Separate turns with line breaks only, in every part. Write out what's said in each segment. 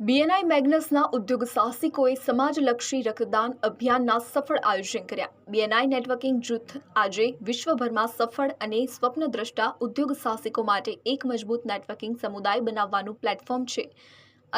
BNI મેગ્નસના ઉદ્યોગ સાહસિકોએ સમાજલક્ષી રક્તદાન અભિયાનના સફળ આયોજન કર્યા. બીએનઆઈ નેટવર્કિંગ જૂથ આજે વિશ્વભરમાં સફળ અને સ્વપ્નદ્રષ્ટા ઉદ્યોગ સાહસિકો માટે એક મજબૂત નેટવર્કિંગ સમુદાય બનાવવાનું પ્લેટફોર્મ છે.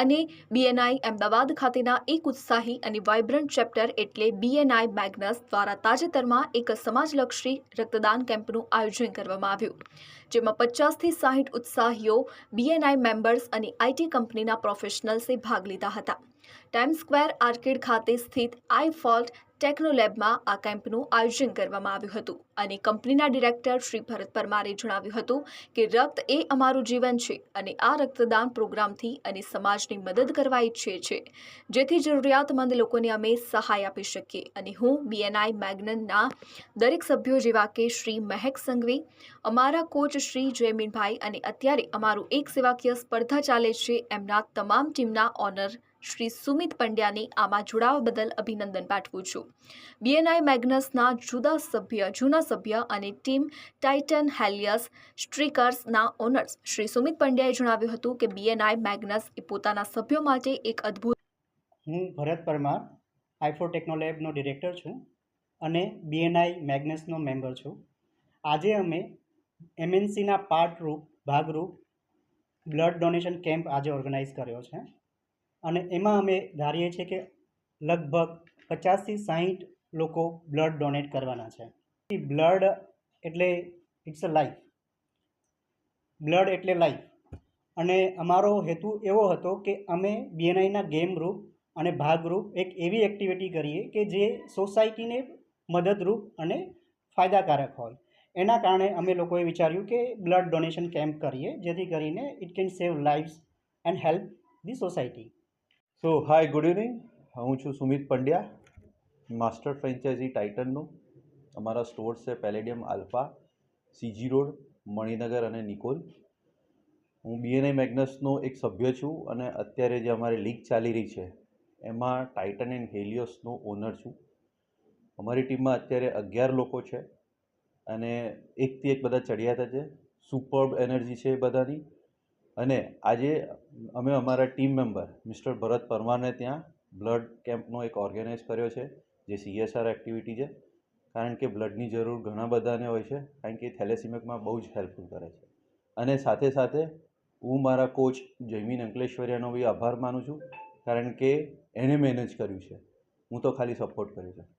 અને બીએનઆઈ અમદાવાદ ખાતેના એક ઉત્સાહી અને વાઇબ્રન્ટ ચેપ્ટર એટલે બીએનઆઈ મેગ્નસ દ્વારા તાજેતરમાં એક સમાજલક્ષી રક્તદાન કેમ્પનું આયોજન કરવામાં આવ્યું, જેમાં પચાસથી સાહીઠ ઉત્સાહીઓ બીએનઆઈ મેમ્બર્સ અને આઈટી કંપનીના પ્રોફેશનલ્સે ભાગ લીધા હતા. ટાઈમ સ્ક્વેર આર્કેડ ખાતે સ્થિત આઈ ફોલ્ટ ટેકનોલેબમાં આ કેમ્પનું આયોજન કરવામાં આવ્યું હતું અને કંપનીના ડિરેક્ટર શ્રી ભરત પરમારે જણાવ્યું હતું કે રક્ત એ અમારું જીવન છે અને આ રક્તદાન પ્રોગ્રામથી અને સમાજની મદદ કરવા ઈચ્છીએ છીએ જેથી જરૂરિયાતમંદ લોકોને અમે સહાય આપી શકીએ અને હું બીએનઆઈ મેગ્નનના દરેક સભ્યો જેવા કે શ્રી મહેક સંઘવી, અમારા કોચ શ્રી જયમીનભાઈ અને અત્યારે અમારું એક સેવાકીય સ્પર્ધા ચાલે છે એમના તમામ ટીમના ઓનર શ્રી સુમિત પંડ્યાને આમાં જોડાવા બદલ અભિનંદન પાઠવું છું. બીએનઆઈ મેગ્નસના જુદા સભ્ય, જૂના સભ્ય અને ટીમ ટાઇટન હેલિયસ સ્ટ્રીકર્સના ઓનર્સ શ્રી સુમિત પંડ્યાએ જણાવ્યું હતું કે બીએનઆઈ મેગ્નસ એ પોતાના સભ્યો માટે એક અદ્ભુત
હું ભરત પરમાર આઈફો ટેકનોલેબનો ડિરેક્ટર છું અને બીએનઆઈ મેગ્નસનો મેમ્બર છું. આજે અમે એમએનસીના પાર્ટરૂપ ભાગરૂપ બ્લડ ડોનેશન કેમ્પ આજે ઓર્ગેનાઇઝ કર્યો છે. અને એમાં અમે ધારીએ છીએ કે લગભગ પચાસથી સાહીઠ લોકો બ્લડ ડોનેટ કરવાના છે. બ્લડ એટલે ઇટ્સ અ લાઈફ. બ્લડ એટલે લાઈફ. અને અમારો હેતુ એવો હતો કે અમે બીએનઆઈના ગેમ રૂપ અને ભાગરૂપ એક એવી એક્ટિવિટી કરીએ કે જે સોસાયટીને મદદરૂપ અને ફાયદાકારક હોય. એના કારણે અમે લોકોએ વિચાર્યું કે બ્લડ ડોનેશન કેમ્પ કરીએ, જેથી કરીને it can save lives and help the society.
So hi good evening હું છું સુમિત પંડ્યા, માસ્ટર ફ્રેન્ચાઇઝી ટાઇટનનું. અમારા સ્ટોર્સ છે Palladium Alpha, CG road, Maninagar અને નિકોલ. હું બીએનઆઈ મેગ્નસનો એક સભ્ય છું અને અત્યારે જે અમારી લીગ ચાલી રહી છે, એમાં ટાઇટન એન્ડ હેલિયોસનો ઓનર છું. અમારી ટીમમાં અત્યારે અગિયાર લોકો છે અને એકથી એક બધા ચડિયાતા છે. સુપર્બ એનર્જી છે બધાની. અને આજે અમે અમારા ટીમ મેમ્બર મિસ્ટર ભરત પરમારને ત્યાં બ્લડ કેમ્પનો એક ઓર્ગેનાઇઝ કર્યો છે, જે સીએસઆર એક્ટિવિટી છે. કારણ કે બ્લડની જરૂર ઘણા બધાને હોય છે, કારણ કે થેલેસીમેકમાં બહુ જ હેલ્પફુલ કરે છે. અને સાથે સાથે હું મારા કોચ જયમીન અંકલેશ્વરિયાનો બી આભાર માનું છું, કારણ કે એણે મેનેજ કર્યું છે. હું તો ખાલી સપોર્ટ કર્યો છે.